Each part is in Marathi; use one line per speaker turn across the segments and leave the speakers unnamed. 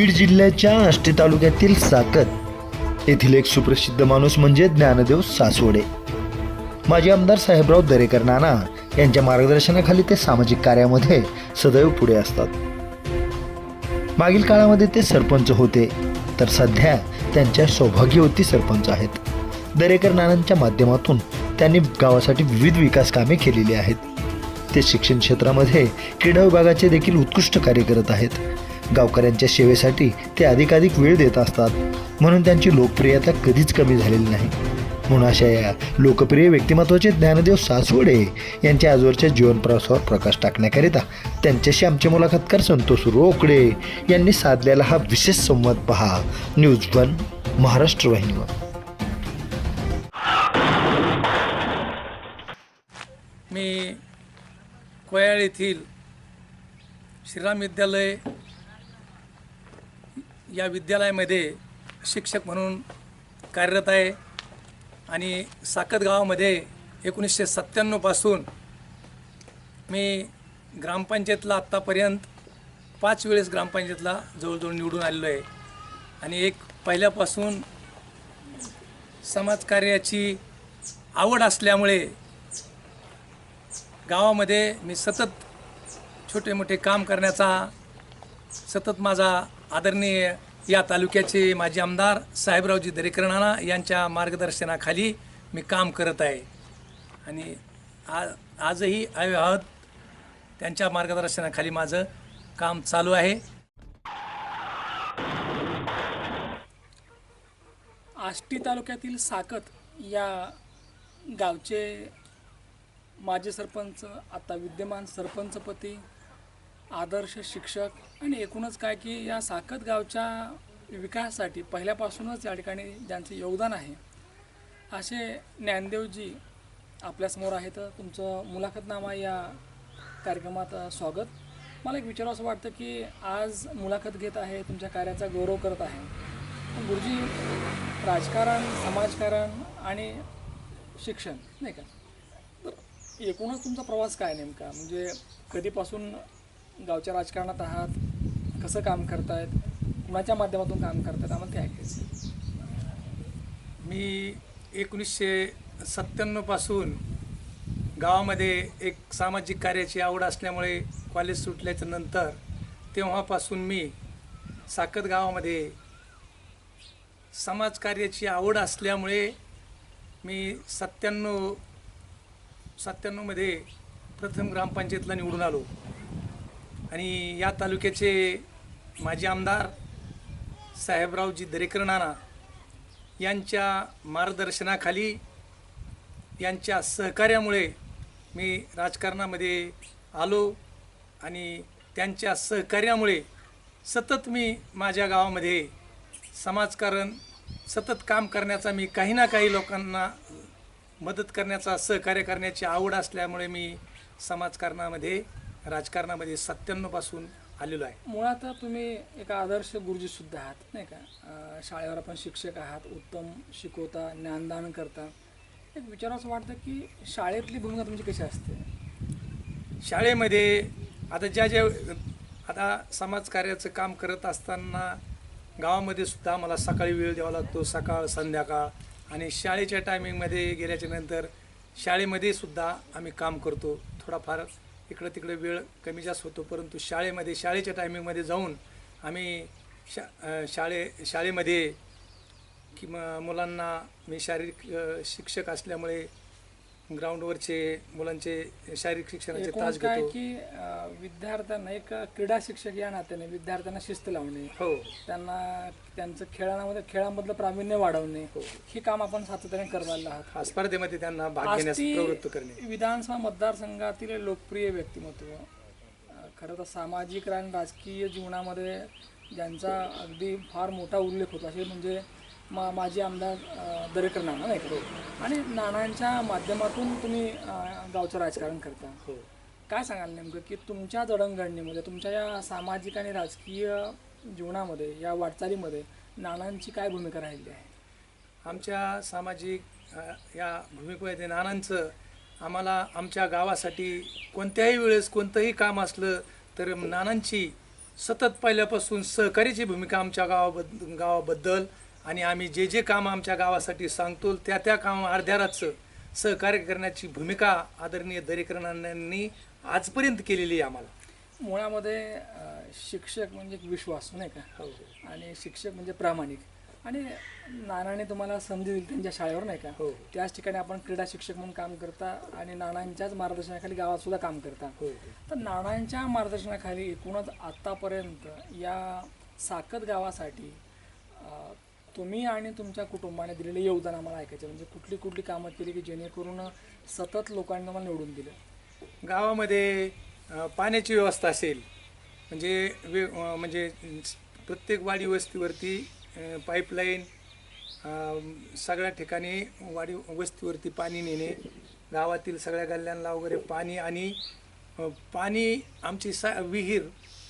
बीड जिल्ह्याच्या आष्टी तालुक्यातील साकत येथील एक सुप्रसिद्ध माणूस म्हणजे ज्ञानदेव सासवडे. माजी आमदार साहेबराव दरेकर नाना यांच्या मार्गदर्शनाखाली ते सामाजिक कार्यामध्ये सदैव पुढे असतात. मागील काळामध्ये ते सरपंच होते तर सध्या त्यांच्या सौभाग्यवती सरपंच आहेत. दरेकर नानांच्या माध्यमातून त्यांनी गावासाठी विविध विकास कामे केलेली आहेत. ते शिक्षण क्षेत्रामध्ये क्रीडा विभागाचे देखील उत्कृष्ट कार्य करत आहेत. गावकऱ्यांच्या सेवेसाठी ते अधिकाधिक वेळ देत असतात. म्हणून त्यांची लोकप्रियता कधीच कमी झालेली नाही. म्हणून अशा या लोकप्रिय व्यक्तिमत्वाचे ज्ञानदेव सासवडे यांच्या आजवरच्या जीवनप्रवासावर प्रकाश टाकण्याकरिता त्यांच्याशी आमचे मुलाखतकार संतोष रोकडे यांनी साधलेला हा विशेष संवाद पहा. न्यूज वन महाराष्ट्र वाहिनीवर
मी कोयाळ येथील श्रीराम विद्यालय या विद्यालयामध्ये शिक्षक म्हणून कार्यरत आहे. आणि साकत गावामध्ये एकोणीसशे सत्त्याण्णवपासून मी ग्रामपंचायतला आत्तापर्यंत पाच वेळेस ग्रामपंचायतला जवळजवळ निवडून आलेलो आहे. आणि एक पहिल्यापासून समाजकार्याची आवड असल्यामुळे गावामध्ये मी सतत छोटे मोठे काम करण्याचा सतत माझा आदरणीय या तालुक्याचे माजी आमदार साहेबरावजी दरेकरणाना यांच्या मार्गदर्शनाखाली मी काम करत आहे. आणि आ आजही आहात. त्यांच्या मार्गदर्शनाखाली माझं काम चालू आहे.
आष्टी तालुक्यातील साकत या गावचे माजी सरपंच आता विद्यमान सरपंचपती आदर्श शिक्षक आणि एकूणच काय की या साखत गावच्या विकासासाठी पहिल्यापासूनच या ठिकाणी ज्यांचे योगदान आहे असे ज्ञानदेवजी आपल्यासमोर आहेत. तुमचं मुलाखतनामा या कार्यक्रमात स्वागत. मला एक विचारावं असं वाटतं की आज मुलाखत घेत आहे तुमच्या कार्याचा गौरव करत आहे. गुरुजी राजकारण समाजकारण आणि शिक्षण नाही का? तर एकूणच तुमचा प्रवास काय नेमका? म्हणजे कधीपासून गावच्या राजकारणात आहात कसं काम करतायत कुणाच्या माध्यमातून काम करतायत आम्हाला ते ऐकायचं
मी एकोणीसशे सत्त्याण्णवपासून गावामध्ये एक सामाजिक कार्याची आवड असल्यामुळे कॉलेज सुटल्याच्या नंतर तेव्हापासून मी साकत गावामध्ये समाजकार्याची आवड असल्यामुळे मी सत्त्याण्णव सत्त्याण्णवमध्ये प्रथम ग्रामपंचायतला निवडून आलो. आणि या तालुक्याचे माजी आमदार साहेबरावजी दरेकर नाना यांच्या मार्गदर्शनाखाली यांच्या सहकार्यामुळे मी राजकारणामध्ये आलो आणि त्यांच्या सहकार्यामुळे सतत मी माझ्या गावामध्ये समाजकारण सतत काम करण्याचा मी काही ना काही लोकांना मदत करण्याचा सहकार्य करण्याची आवड असल्यामुळे मी समाजकारणामध्ये राजकारणामध्ये सत्त्याण्णवपासून आलेलो आहे.
मुळात तुम्ही एक आदर्श गुरुजीसुद्धा आहात नाही का? शाळेवर आपण शिक्षक आहात उत्तम शिकवता ज्ञानदान करता. एक विचारावं असं वाटतं की शाळेतली भूमिका तुमची कशी असते?
शाळेमध्ये आता ज्या ज्या आता समाजकार्याचं काम करत असताना गावामध्ये सुद्धा मला सकाळी वेळ द्यावा लागतो सकाळ संध्याकाळ. आणि शाळेच्या टायमिंगमध्ये गेल्याच्यानंतर शाळेमध्ये सुद्धा आम्ही काम करतो. थोडाफार इकडं तिकडे वेळ कमी जास्त होतो परंतु शाळेमध्ये शाळेच्या टायमिंगमध्ये जाऊन आम्ही शा शाळे शाळेमध्ये किंवा मुलांना मी शारीरिक शिक्षक असल्यामुळे ग्राउंडवरचे मुलांचे शारीरिक शिक्षणाचे तास
काय
घेतो.
की अं, विद्यार्थ्यांना एक क्रीडा शिक्षक या नात्याने विद्यार्थ्यांना शिस्त लावणे
हो.
त्यांना त्यांचं खेळामध्ये खेळामधलं प्रावीण्य वाढवणे हे. काम आपण सातत्याने करत आलेलो आहात.
हा, स्पर्धेमध्ये त्यांना भाग घेण्यास प्रवृत्त करणे.
विधानसभा मतदारसंघातील लोकप्रिय व्यक्तिमत्व अं, खरं तर सामाजिक आणि राजकीय जीवनामध्ये ज्यांचा अगदी फार मोठा उल्लेख होतो असे म्हणजे मा माजी आमदार दरेकर नाना नाही का आणि नानांच्या माध्यमातून तुम्ही गावचं राजकारण करता.
हो.
काय सांगाल नेमकं की तुमच्या जडणघडणीमध्ये तुमच्या या सामाजिक आणि राजकीय जीवनामध्ये या वाटचालीमध्ये नानांची काय भूमिका राहिली आहे?
आमच्या सामाजिक या भूमिकेमध्ये नानांचं आम्हाला आमच्या गावासाठी कोणत्याही वेळेस कोणतंही काम असलं तर नानांची सतत पहिल्यापासून सहकार्याची भूमिका आमच्या गावाबद्द गावाबद्दल आणि आम्ही जे जे काम आमच्या गावासाठी सांगतो त्या त्या काम अर्ध्याराचं सहकार्य करण्याची भूमिका आदरणीय दरेकरांनी आजपर्यंत केलेली आहे आम्हाला.
मुळामध्ये शिक्षक म्हणजे एक विश्वास नाही का?
हो.
आणि शिक्षक म्हणजे प्रामाणिक. आणि नानाने तुम्हाला संधी दिली त्यांच्या शाळेवर नाही का?
हो.
त्याच ठिकाणी आपण क्रीडा शिक्षक म्हणून काम करता आणि नानांच्याच मार्गदर्शनाखाली गावात सुद्धा काम करता.
हो.
तर नानांच्या मार्गदर्शनाखाली एकूणच आत्तापर्यंत या साकत गावासाठी तुम्ही आणि तुमच्या कुटुंबाने दिलेले योगदान आम्हाला ऐकायचे. म्हणजे कुठली कुठली कामं केली की जेणेकरून सतत लोकांनी आम्हाला निवडून दिलं.
गावामध्ये पाण्याची व्यवस्था असेल म्हणजे वे म्हणजे प्रत्येक वाडी वस्तीवरती पाईपलाईन सगळ्या ठिकाणी वाडी वस्तीवरती पाणी नेणे गावातील सगळ्या गल्ल्यांना वगैरे पाणी आणि पाणी आमची सा विहीर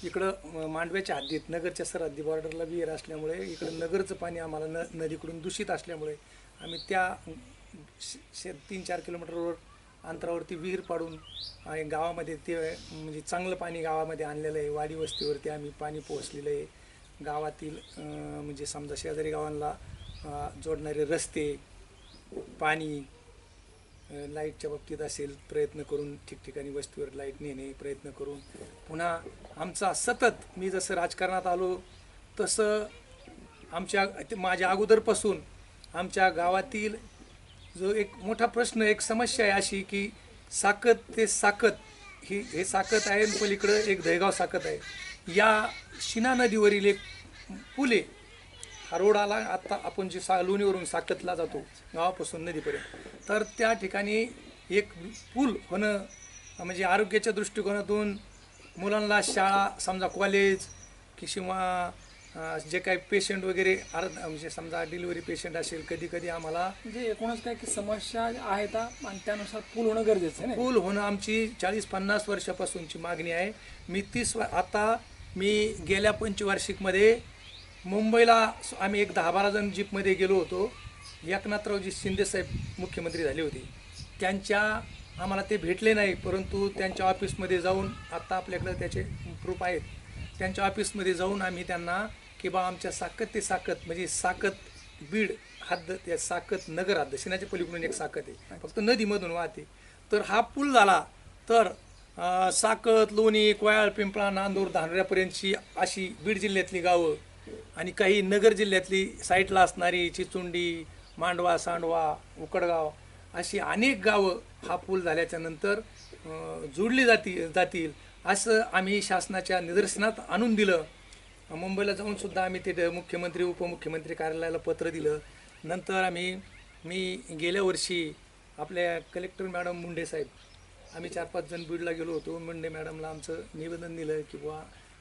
इकडं मांडव्याच्या हद्दीत नगरच्या सरहद्दी बॉर्डरला विहीर असल्यामुळे इकडं नगरचं पाणी आम्हाला न नदीकडून दूषित असल्यामुळे आम्ही त्या शे शे- तीन चार किलोमीटरवर अंतरावरती विहीर पाडून आणि गावामध्ये ते म्हणजे चांगलं पाणी गावामध्ये आणलेलं आहे. वाडी वस्तीवरती आम्ही पाणी पोहोचलेलं आहे. गावातील म्हणजे समजा शेजारी गावांना जोडणारे रस्ते पाणी लाईटच्या बाबतीत असेल प्रयत्न करून ठिकठिकाणी वस्तीवर लाइट नेणे प्रयत्न करून. पुन्हा आमचा सतत मी जसं राजकारणात आलो तसं आमच्या ते माझ्या अगोदरपासून आमच्या गावातील जो एक मोठा प्रश्न एक समस्या आहे अशी की साकत ते साकत ही हे साकत आहे पलीकडं एक दहेगाव साकत आहे. या शिना नदीवरील एक पुले आहे हा रोड आला आत्ता आपण जे सा लोणीवरून साकतला जातो गावापासून नदीपर्यंत. तर त्या ठिकाणी एक पूल होणं म्हणजे आरोग्याच्या दृष्टिकोनातून मुलांना शाळा समजा कॉलेज किंवा अं, जे काही पेशंट वगैरे अर्ध म्हणजे समजा डिलिव्हरी पेशंट असेल कधी कधी आम्हाला
म्हणजे एकूणच काय की समस्या आहेत आणि त्यानुसार पूल होणं गरजेचं आहे
पूल होणं आमची चाळीस पन्नास वर्षापासूनची मागणी आहे. मी तीस आता मी गेल्या पंचवार्षिकमध्ये मुंबईला आम्ही एक दहा बारा जण जीपमध्ये गेलो होतो. एकनाथरावजी शिंदेसाहेब मुख्यमंत्री झाले होते. त्यांच्या आम्हाला ते भेटले नाही परंतु त्यांच्या ऑफिसमध्ये जाऊन आत्ता आपल्याकडं त्याचे प्रूफ आहेत. त्यांच्या ऑफिसमध्ये जाऊन आम्ही त्यांना की बा आमच्या साकत ते साकत म्हणजे साकत बीड हद्द त्या साकत नगर हद्द शिनाच्या पलीकडून एक साकत आहे. फक्त नदीमधून वाहते. तर हा पूल झाला तर साकत लोणी कोयाळ पिंपळा नांदूर धानऱ्यापर्यंतची अशी बीड जिल्ह्यातली गावं आणि काही नगर जिल्ह्यातली साईटला असणारी चिचुंडी मांडवा सांडवा उकडगाव अशी अनेक गावं हा पूल झाल्याच्यानंतर जोडली जाती जातील असं आम्ही शासनाच्या निदर्शनात आणून दिलं. मुंबईला जाऊनसुद्धा आम्ही ते मुख्यमंत्री उपमुख्यमंत्री कार्यालयाला पत्र दिलं. नंतर आम्ही मी गेल्या वर्षी आपल्या कलेक्टर मॅडम मुंडे साहेब आम्ही चार पाच जण बीडला गेलो होतो. मुंडे मॅडमला आमचं निवेदन दिलं की बुवा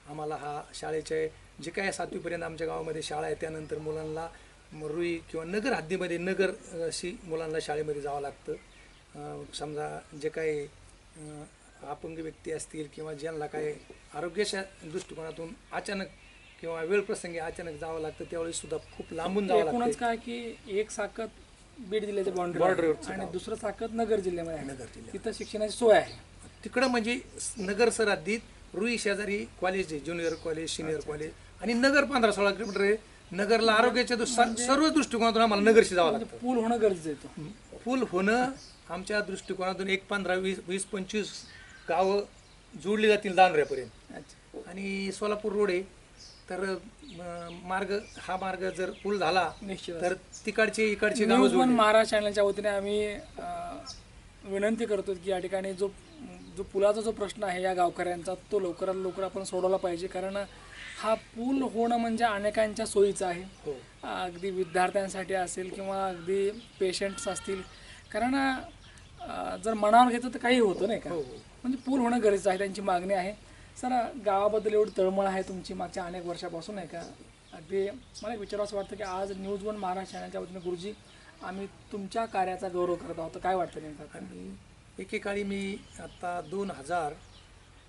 आम्हाला हा शाळेचे जे काय सातवीपर्यंत आमच्या गावामध्ये शाळा आहे त्यानंतर मुलांना रुई किंवा नगर हद्दीमध्ये नगर अशी मुलांना शाळेमध्ये जावं लागतं. समजा जे काही अपंग व्यक्ती असतील किंवा ज्यांना काय आरोग्याच्या दृष्टिकोनातून अचानक किंवा वेळ प्रसंगी अचानक जावं लागतं त्यावेळी सुद्धा खूप लांबून जावं लागतं.
काय की एक साकत बीड जिल्ह्याच्या बाउंड्री
वरचं
आणि. दुसरं साकत नगर जिल्ह्यामध्ये आहे.
नगर जिल्ह्यात.
तिथं शिक्षणाची सोय आहे.
तिकडं म्हणजे नगर सरहद्दीत रुई शेजारी कॉलेज आहे ज्युनियर कॉलेज सिनियर कॉलेज आणि नगर पंधरा सोळा किलोमीटर आहे. नगरला आरोग्याच्या दृष्टी सर्व दृष्टिकोनातून आम्हाला नगरशी जावं
म्हणजे
लागतं
पूल होणं गरजेचं आहे तो.
पूल होणं आमच्या दृष्टिकोनातून एक पंधरा वीस वीस पंचवीस गावं जोडली जातील दानऱ्यापर्यंत
अच्छा.
आणि सोलापूर रोड आहे. तर मार्ग हा मार्ग जर पूल झाला
निश्चित
तर तिकडचे इकडचे गावं
न्यूज वन
जोडली.
महाराज चॅनलच्या वतीने आम्ही अं, विनंती करतो की या ठिकाणी जो जो पुलाचा जो प्रश्न आहे या गावकऱ्यांचा तो लवकरात लवकर आपण सोडवला पाहिजे. कारण हा पूल होणं म्हणजे अनेकांच्या सोयीचं आहे.
हो.
अगदी विद्यार्थ्यांसाठी असेल किंवा अगदी पेशंट्स असतील. कारण जर मनावर घेतलं तर काही होतं नाही का?
हो हो.
म्हणजे पूल होणं गरजेचं आहे त्यांची मागणी आहे. सर गावाबद्दल एवढी तळमळ आहे तुमची मागच्या अनेक वर्षापासून आहे का? अगदी मला एक विचारावं असं वाटतं की आज न्यूज वन महाराष्ट्र चॅनलच्या वतीने गुरुजी आम्ही तुमच्या कार्याचा गौरव करत आहोत. काय वाटतं नेमकं?
आणि एकेकाळी मी आता दोन हजार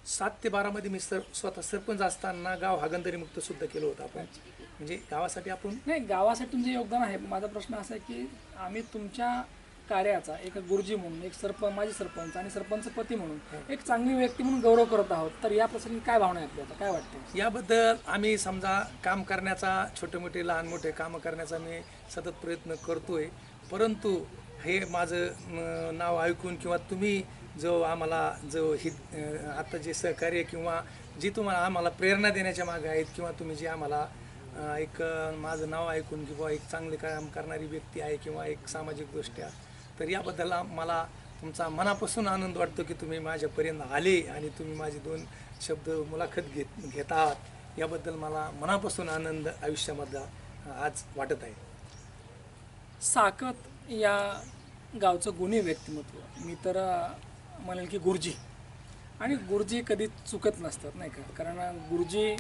सात ते बारामध्ये मी सर स्वतः सरपंच असताना गाव हागंदरी मुक्त सुद्धा केलं होतं आपण. म्हणजे गावासाठी आपण
नाही गावासाठी तुमचं योगदान आहे. माझा प्रश्न असा आहे की आम्ही तुमच्या कार्याचा एक गुरुजी म्हणून एक सरपंच माजी सरपंच आणि सरपंच पती म्हणून एक चांगली व्यक्ती म्हणून गौरव करत आहोत. तर या प्रसंगी काय भावना आहेत आता काय वाटते
याबद्दल आम्ही समजा काम करण्याचा छोटे मोठे लहान मोठे कामं करण्याचा मी सतत प्रयत्न करतोय. परंतु हे माझं नाव ऐकून किंवा तुम्ही जो आम्हाला जो हित आता जे सहकार्य किंवा जी तुम्हाला आम्हाला प्रेरणा देण्याच्या मागे आहेत किंवा तुम्ही जे आम्हाला एक माझं नाव ऐकून किंवा एक चांगले काम करणारी व्यक्ती आहे किंवा एक सामाजिकदृष्ट्या तर याबद्दल मला तुमचा मनापासून आनंद वाटतो की तुम्ही माझ्यापर्यंत आले आणि तुम्ही माझे दोन शब्द मुलाखत घेत घेत आहात. याबद्दल मला मनापासून आनंद आयुष्यामधला आज वाटत आहे.
साकत या गावचं गुन्हे व्यक्तिमत्व. मी तर म्हणेल की गुरुजी. आणि गुरुजी कधी चुकत नसतात नाही का? कारण गुरुजी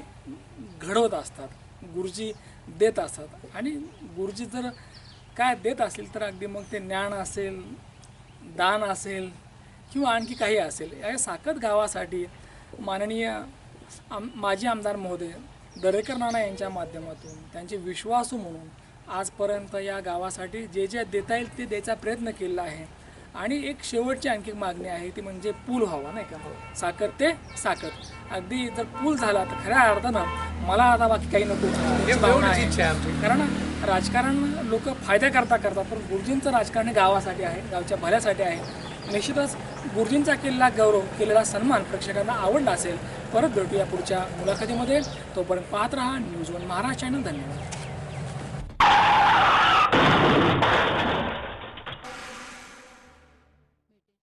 घडवत असतात गुरुजी देत असतात. आणि गुरुजी जर काय देत असेल तर अगदी मग ते ज्ञान असेल दान असेल किंवा आणखी काही असेल या साखर गावासाठी माननीय आम माजी आमदार महोदय दरेकर नाना यांच्या माध्यमातून त्यांचे विश्वासू म्हणून आजपर्यंत या गावासाठी जे जे देता येईल ते द्यायचा प्रयत्न केलेला आहे. आणि एक शेवटची आणखी मागणी आहे ती म्हणजे पूल व्हावा नाही का? साखर ते साखर. अगदी जर पूल झाला तर खऱ्या अर्थानं मला आता बाकी काही नको. कारण राजकारण लोक फायदा करता करतात पण गुरुजींचं राजकारण हे गावासाठी आहे गावच्या भल्यासाठी आहे. निश्चितच गुरुजींचा केलेला गौरव केलेला सन्मान प्रेक्षकांना आवडला असेल परत भेटूया पुढच्या मुलाखतीमध्ये. तोपर्यंत पाहत राहा न्यूज वन महाराष्ट्र चॅनल. धन्यवाद.